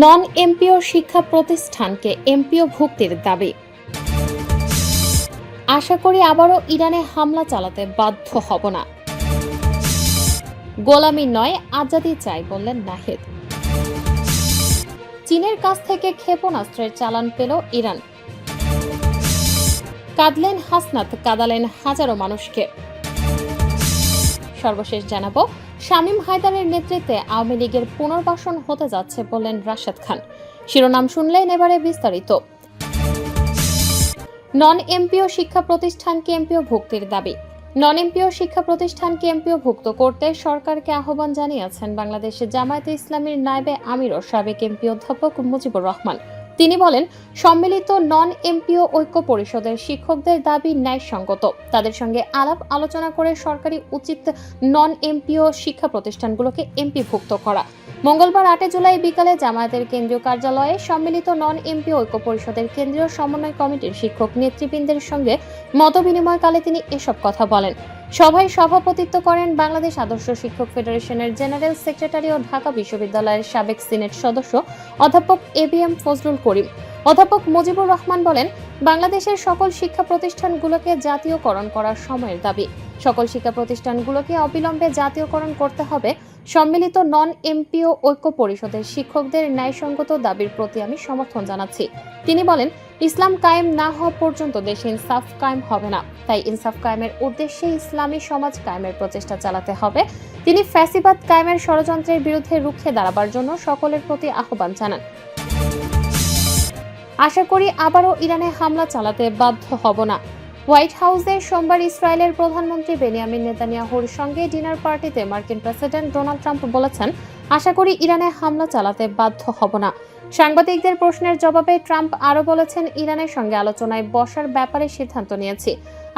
Non MPO শিক্ষা প্রতিষ্ঠানকে MPO ভুক্তির দাবি। আশা করি আবারও ইরানে হামলা চালাতে বাধ্য হব না। গোলামি নয়, আজাদি চাই বললেন নাহিদ। চীনের কাছ থেকে ক্ষেপণাস্ত্রের চালান পেল ইরান। কাঁদলেন হাসনাত, কাদালেন হাজারো মানুষকে। সর্বশেষ জানাব, শামীম হায়দারের নেতৃত্বে আওয়ামী লীগের পুনর্বাসন হতে যাচ্ছে বললেন রাশেদ খান। শিরোনাম শুনলেন এবারে বিস্তারিত। নন এমপিও শিক্ষা প্রতিষ্ঠানকে এমপিও ভুক্তির দাবি। নন এমপিও শিক্ষা প্রতিষ্ঠানকে এমপিও ভুক্ত করতে সরকারকে আহ্বান জানিয়েছেন বাংলাদেশের জামায়াতে ইসলামীর নায়েবে আমির ও সাবেক এমপি অধ্যাপক মুজিবুর রহমান। তিনি বলেন, সম্মিলিত নন এমপিও ঐক্য পরিষদের শিক্ষকদের দাবি ন্যায়সঙ্গত। তাদের সঙ্গে আলাপ আলোচনা করে সরকারি উচিত নন এমপিও শিক্ষা প্রতিষ্ঠানগুলোকে এমপিভুক্ত করা। মঙ্গলবার আটই জুলাই বিকালে জামায়াতের কেন্দ্রীয় কার্যালয়ে সম্মিলিত নন এমপি ঐক্য পরিষদের কেন্দ্রীয় সমন্বয় কমিটির শিক্ষক নেতৃবৃন্দের সঙ্গে মতবিনিময়কালে তিনি এসব কথা বলেন। সভায় সভাপতিত্ব করেন বাংলাদেশ আদর্শ শিক্ষক ফেডারেশনের জেনারেল সেক্রেটারি ও ঢাকা বিশ্ববিদ্যালয়ের সাবেক সিনেট সদস্য অধ্যাপক A B M Fazlul Karim. অধ্যাপক মুজিবুর রহমান বলেন, বাংলাদেশের সকল শিক্ষা প্রতিষ্ঠানগুলোকে জাতীয়করণ করার সময়ের দাবি। সকল শিক্ষা প্রতিষ্ঠানগুলোকে অবিলম্বে জাতীয়করণ করতে হবে সম্মিলিত নন এমপিও ঐক্য পরিষদের শিক্ষকদের ন্যায়সঙ্গত দাবির প্রতি আমি সমর্থন জানাচ্ছি। তিনি বলেন, ইসলাম কায়েম না হওয়া পর্যন্ত দেশে ইনসাফ কায়েম হবে না। তাই ইনসাফ কায়েমের উদ্দেশ্যে ইসলামী সমাজ কায়েমের প্রচেষ্টা চালাতে হবে। তিনি ফ্যাসিবাদ কায়েমের ষড়যন্ত্রের বিরুদ্ধে রুখে দাঁড়াবার জন্য সকলের প্রতি আহ্বান জানান। আশা করি আবারও ইরানে হামলা চালাতে বাধ্য হব না। হোয়াইট হাউসে সোমবার ইসরায়েলের প্রধানমন্ত্রী বেনিয়ামিন নেতানিয়াহুর সঙ্গে ডিনার পার্টিতে মার্কিন প্রেসিডেন্ট ডোনাল্ড ট্রাম্প বলেছেন, আশা করি ইরানে হামলা চালাতে বাধ্য হব না। সাংবাদিকদের প্রশ্নের জবাবে ট্রাম্প আরও বলেছেন, ইরানের সঙ্গে আলোচনায় বসার ব্যাপারে সিদ্ধান্ত নিয়েছি।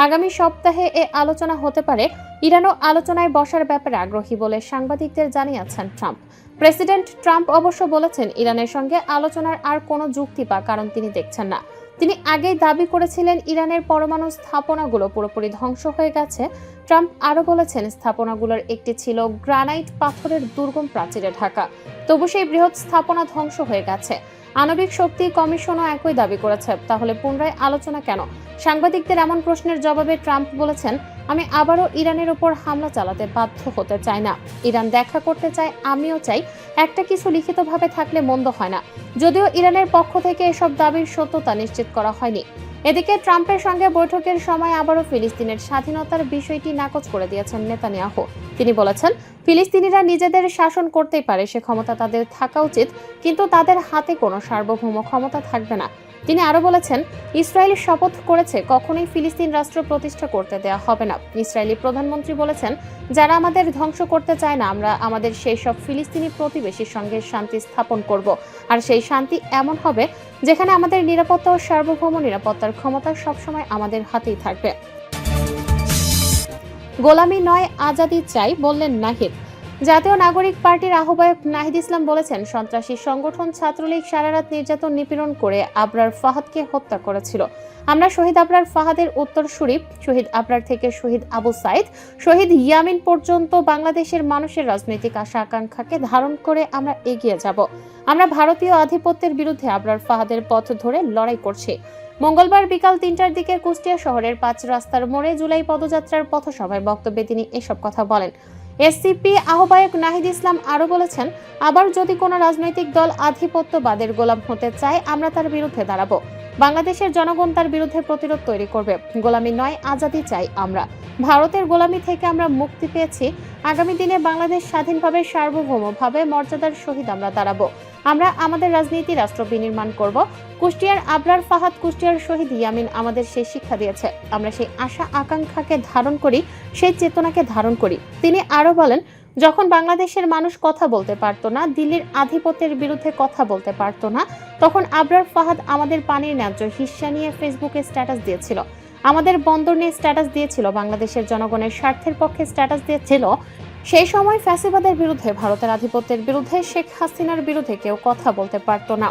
আগামী সপ্তাহে এ আলোচনা হতে পারে। ইরানও আলোচনায় বসার ব্যাপারে আগ্রহী বলে সাংবাদিকদের জানিয়েছেন ট্রাম্প। প্রেসিডেন্ট ট্রাম্প অবশ্য বলেছেন, ইরানের সঙ্গে আলোচনার আর কোনো যুক্তি বা কারণ তিনি দেখছেন না। তিনি আগেই দাবি করেছিলেন ইরানের পরমাণু স্থাপনাগুলো পুরোপুরি ধ্বংস হয়ে গেছে। ট্রাম্প আরও বলেছেন স্থাপনাগুলোর একটি ছিল গ্রানাইট পাথরের দুর্গম প্রাচীরে ঢাকা। তবু সেই বৃহৎ স্থাপনা ধ্বংস হয়ে গেছে। আণবিক শক্তি কমিশনও একই দাবি করেছে। তাহলে পুনরায় আলোচনা কেন? সাংবাদিকদের এমন প্রশ্নের জবাবে ট্রাম্প বলেছেন, আমি আবারও ইরানের ওপর হামলা চালাতে বাধ্য হতে চাই না। ইরান দেখা করতে চায়, আমিও চাই। একটা কিছু লিখিতভাবে থাকলে মন্দ হয় না। যদিও ইরানের পক্ষ থেকে এসব দাবির সত্যতা নিশ্চিত করা হয়নি। এদিকে ট্রাম্পের সঙ্গে বৈঠকের সময় আবারও ফিলিস্তিনের স্বাধীনতার বিষয়টি নাকচ করে দিয়েছেন নেতানিয়াহু। তিনি বলেছেন ফিলিস্তিনিরা নিজেদের শাসন করতেই পারে, সে ক্ষমতা তাদের থাকা উচিত, কিন্তু তাদের হাতে কোনো সার্বভৌম ক্ষমতা থাকবে না। তিনি আরও বলেছেন, ইসরায়েল শপথ করেছে, কখনোই ফিলিস্তিন রাষ্ট্র প্রতিষ্ঠা করতে দেওয়া হবে না। ইসরায়েলি প্রধানমন্ত্রী বলেছেন, যারা আমাদের ধ্বংস করতে চায় না, আমরা আমাদের সেই সব ফিলিস্তিনি প্রতিবেশীর সঙ্গে শান্তি স্থাপন করব। আর সেই শান্তি এমন হবে, যেখানে আমাদের নিরাপত্তা ও সার্বভৌম নিরাপত্তার ক্ষমতা সবসময় আমাদের হাতেই থাকবে। গোলামি নয়, আজাদি চাই, বললেন নাহিদ। জাতীয় নাগরিক পার্টির আহ্বায়ক নাহিদ ইসলাম বলেছেন, সন্ত্রাসী সংগঠন ছাত্রলীগ সারারাত নির্যাতন নিপীড়ন করে আবরার ফাহাদকে হত্যা করেছিল। আমরা শহীদ আবরার ফাহাদের উত্তর শরীফ শহীদ আবরার থেকে শহীদ আবু সাইদ, শহীদ ইয়ামিন পর্যন্ত বাংলাদেশের মানুষের রাজনৈতিক আশা আকাঙ্ক্ষাকে ধারণ করে আমরা এগিয়ে যাব। আমরা ভারতীয় আধিপত্যের বিরুদ্ধে আবরার ফাহাদের পথ ধরে লড়াই করছি। মঙ্গলবার বিকাল তিনটার দিকে কুষ্টিয়া শহরের পাঁচ রাস্তার মোড়ে জুলাই পদযাত্রার পথসভায় বক্তব্যে তিনি এসব কথা বলেন। এসসিপি আহ্বায়ক নাহিদ ইসলাম আরও বলেছেন, আবার যদি কোনো রাজনৈতিক দল আধিপত্যবাদের গোলাম হতে চায়, আমরা তার বিরুদ্ধে দাঁড়াবো। বাংলাদেশের জনগণ তার বিরুদ্ধে প্রতিরোধ তৈরি করবে। গোলামি নয়, আজাদি চাই আমরা। ভারতের গোলামি থেকে আমরা মুক্তি পেয়েছি। আগামী দিনে বাংলাদেশ স্বাধীনভাবে সার্বভৌমভাবে মর্যাদার সহিত আমরা দাঁড়াবো। আমরা আমাদের রাজনীতি রাষ্ট্র বিনির্মাণ করব। কুষ্টিয়ার আবরার ফাহাদ কুষ্টিয়ার শহীদ ইয়ামিন আমাদের সেই শিক্ষা দিয়েছে। আমরা সেই আশা আকাঙ্ক্ষাকে ধারণ করি, সেই চেতনাকে ধারণ করি। তিনি আরও বলেন যখন বাংলাদেশের মানুষ কথা বলতে পারতো না, দিল্লির আধিপত্যের বিরুদ্ধে কথা বলতে পারতো না, তখন আবরার ফাহাদ আমাদের পানির ন্যায্য হিস্সা নিয়ে ফেসবুকে স্ট্যাটাস দিয়েছিল। আমাদের বন্দর নিয়ে স্ট্যাটাস দিয়েছিল, বাংলাদেশের জনগণের স্বার্থের পক্ষে স্ট্যাটাস দিয়েছিল। সেই সময় ফ্যাসিবাদের বিরুদ্ধে, ভারতের আধিপত্যের বিরুদ্ধে, শেখ হাসিনার বিরুদ্ধে কেউ কথা বলতে পারতো না।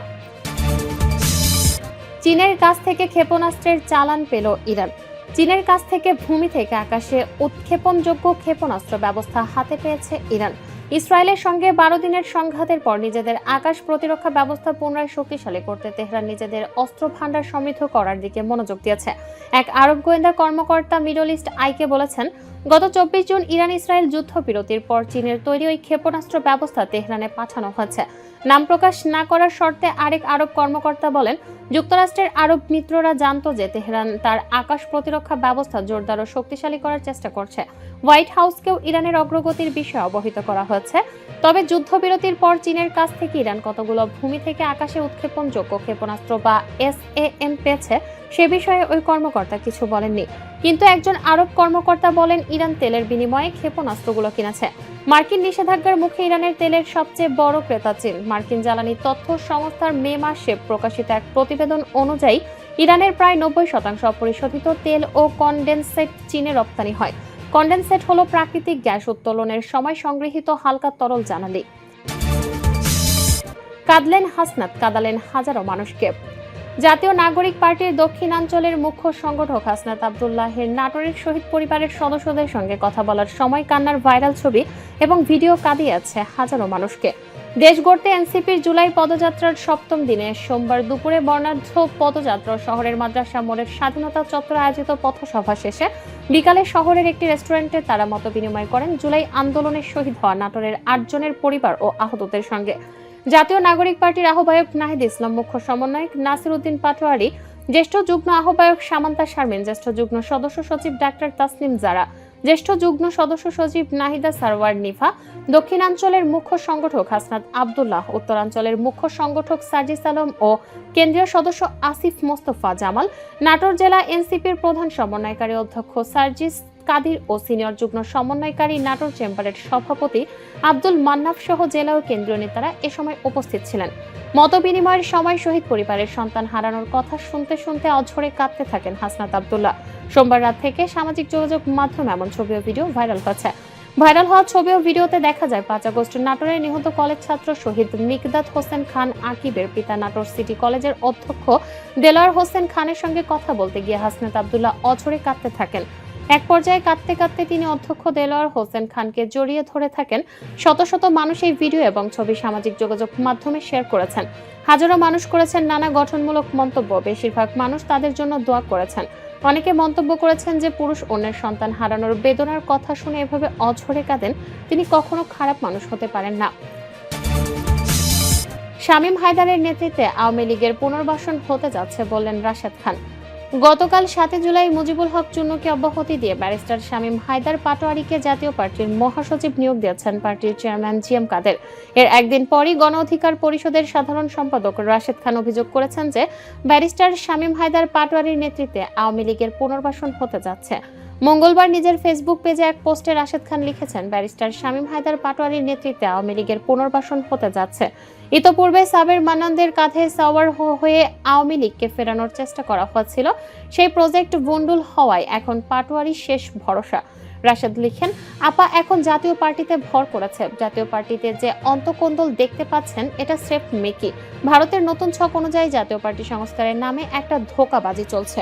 চীনের কাছ থেকে ক্ষেপণাস্ত্রের চালান পেল ইরান। চীনের কাছ থেকে ভূমি থেকে আকাশে উৎক্ষেপণযোগ্য ক্ষেপণাস্ত্র ব্যবস্থা হাতে পেয়েছে ইরান। ইসরায়েলের সঙ্গে বারো দিনের সংঘাতের পর নিজেদের আকাশ প্রতিরক্ষা ব্যবস্থা পুনরায় শক্তিশালী করতে তেহরান নিজেদের অস্ত্র ভান্ডার সমৃদ্ধ করার দিকে মনোযোগ দিয়েছে। এক আরব গোয়েন্দা কর্মকর্তা মিডল ইস্ট আইকে বলেছেন, গত চব্বিশ জুন ইরান ইসরায়েল যুদ্ধবিরতির পর চীনের তৈরি ওই ক্ষেপণাস্ত্র ব্যবস্থা তেহরানে পাঠানো হয়েছে। নাম প্রকাশ না করার শর্তে আরেক আরব কর্মকর্তা বলেন, যুক্তরাষ্ট্রের আরব মিত্ররা জানতো যে তেহরান তার আকাশ প্রতিরক্ষা ব্যবস্থা জোরদার ও শক্তিশালী করার চেষ্টা করছে। হোয়াইট হাউসকেও ইরানের অগ্রগতির বিষয়ে অবহিত করা হয়েছে। তবে যুদ্ধবিরতির পর চীনের কাছ থেকে ইরান কতগুলো ভূমি থেকে আকাশে উৎক্ষেপণযোগ্য ক্ষেপণাস্ত্র বা এস এম পেয়েছে, সে বিষয়ে ওই কর্মকর্তা কিছু বলেননি। কিন্তু একজন আরব কর্মকর্তা বলেন, ইরান তেলের বিনিময়ে ক্ষেপণাস্ত্রগুলো কিনেছে। মার্কিন নিষেধাজ্ঞার মুখে ইরানের তেলের সবচেয়ে বড় ক্রেতা চীন। মার্কিন জ্বালানি তথ্য সংস্থার মে মাসে প্রকাশিত এক প্রতিবেদন অনুযায়ী, ইরানের প্রায় নব্বই শতাংশ অপরিশোধিত তেল ও কনডেনসেট চীনে রপ্তানি হয়। কনডেনসেট হলো প্রাকৃতিক গ্যাস উত্তোলনের সময় সংগৃহীত হালকা তরল জ্বালানি কাঁদলেন হাসনাত, কাঁদালেন হাজারো মানুষকে। জাতীয় নাগরিক পার্টির দক্ষিণাঞ্চলের মুখ্য সংগঠক হাসনাত আবদুল্লাহের নাটোরের শহীদ পরিবারের সদস্যদের সঙ্গে কথা বলার সময় কান্নার ভাইরাল ছবি এবং ভিডিও কাঁদিয়েছে হাজারো মানুষকে। দেশ গড়তে এনসিপির জুলাই পদযাত্রার সপ্তম দিনে সোমবার দুপুরে বর্ণাঢ্য পদযাত্রা শহরের মাদ্রাসা মোড়ের স্বাধীনতা চত্বরে আয়োজিত পথসভা শেষে বিকালে শহরের একটি রেস্টুরেন্টে তারা মত বিনিময় করেন জুলাই আন্দোলনের শহীদ হওয়া নাটোরের আটজনের পরিবার ও আহতদের সঙ্গে। জাতীয় নাগরিক পার্টির আহ্বায়ক নাহিদ ইসলাম, মুখ্য সমন্বয়ক নাসির উদ্দিন পাটোয়ারি, জ্যেষ্ঠ যুগ্ম আহ্বায়ক সামান্তা শারমিন, জ্যেষ্ঠ যুগ্ম সদস্য সচিব ডাক্তার তাসনিম জারা, জ্যেষ্ঠ যুগ্ম সদস্য সচিব নাহিদা সারওয়ার নিফা, দক্ষিণাঞ্চলের মুখ্য সংগঠক হাসনাত আবদুল্লাহ, উত্তরাঞ্চলের মুখ্য সংগঠক সার্জিস আলম ও কেন্দ্রীয় সদস্য আসিফ মোস্তফা জামাল, নাটোর জেলা এনসিপির প্রধান সমন্বয়কারী অধ্যক্ষ সার্জিস কাদির ও সিনিয়র যুগ্ম সমন্বয়কারী নাটোর চেম্বারের সভাপতি আব্দুল মান্নাফ সহ জেলা ও কেন্দ্রীয় নেতারা এ সময় উপস্থিত ছিলেন। মতবিনিময়ের সময় শহীদ পরিবারের সন্তান হারানোর কথা শুনতে শুনতে অঝরে কাঁদতে থাকেন হাসনাত আবদুল্লাহ। সোমবার রাত থেকে সামাজিক যোগাযোগ মাধ্যমে এমন ছবি ও ভিডিও ভাইরাল হচ্ছে ভাইরাল হওয়া ছবি ও ভিডিওতে দেখা যায়, পাঁচ আগস্ট নাটোরের নিহত কলেজ ছাত্র শহীদ মিকদাত হোসেন খান আকিবের পিতা নাটোর সিটি কলেজের অধ্যক্ষ দেলোয়ার হোসেন খানের সঙ্গে কথা বলতে গিয়ে হাসনাত আবদুল্লাহ অঝরে কাঁদতে থাকেন। এক পর্যায়ে কাঁদতে কাঁদতে তিনি অধ্যক্ষ দেলোয়ার হোসেন খানকে জড়িয়ে ধরে থাকেন। শত শত মানুষ এই ভিডিও এবং ছবি সামাজিক যোগাযোগ মাধ্যমে শেয়ার করেছেন। হাজারো মানুষ করেছেন নানা গঠনমূলক মন্তব্য। বেশিরভাগ মানুষ তাদের জন্য দোয়া করেছেন। অনেকে মন্তব্য করেছেন যে পুরুষ অন্যের সন্তান হারানোর বেদনার কথা শুনে এভাবে অঝরে কাঁদেন। তিনি কখনো খারাপ মানুষ হতে পারেন না। শামীম হায়দারের নেতৃত্বে আওয়ামী লীগের পুনর্বাসন হতে যাচ্ছে বললেন রাশেদ খান। গতকাল সাতই জুলাই মুজিবুল হক চুন্নুকে অব্যাহতি দিয়ে ব্যারিস্টার শামীম হায়দার পাটোয়ারিকে জাতীয় পার্টির মহাসচিব নিয়োগ দিয়েছেন পার্টির চেয়ারম্যান জি এম কাদের। এর একদিন পরই গণ অধিকার পরিষদের সাধারণ সম্পাদক রাশেদ খান অভিযোগ করেছেন যে ব্যারিস্টার শামীম হায়দার পাটোয়ারির নেতৃত্বে আওয়ামী লীগের পুনর্বাসন হতে যাচ্ছে। মঙ্গলবার নিজের ফেসবুক পেজে এক পোস্টে রাশেদ খান লিখেছেন, ব্যারিস্টার শামীম হায়দার পাটোয়ারির নেতৃত্বে আওয়ামী লীগের পুনর্বাসন হতে যাচ্ছে। ইতোপূর্বে সাবের মান্নানদের কাঁধে সাওয়ার হয়ে আওয়ামী লীগকে ফেরানোর চেষ্টা করা হচ্ছিল। সেই প্রজেক্ট বন্ডুল হওয়ায় এখন পাটোয়ারি শেষ ভরসা। রাশেদ লিখেন, আপা এখন জাতীয় পার্টিতে ভর করেছে। জাতীয় পার্টিতে যে অন্তকোন্দল দেখতে পাচ্ছেন, এটা স্রেফ মেকি। ভারতের নতুন ছক অনুযায়ী জাতীয় পার্টি সংস্কারের নামে একটা ধোকাবাজি চলছে।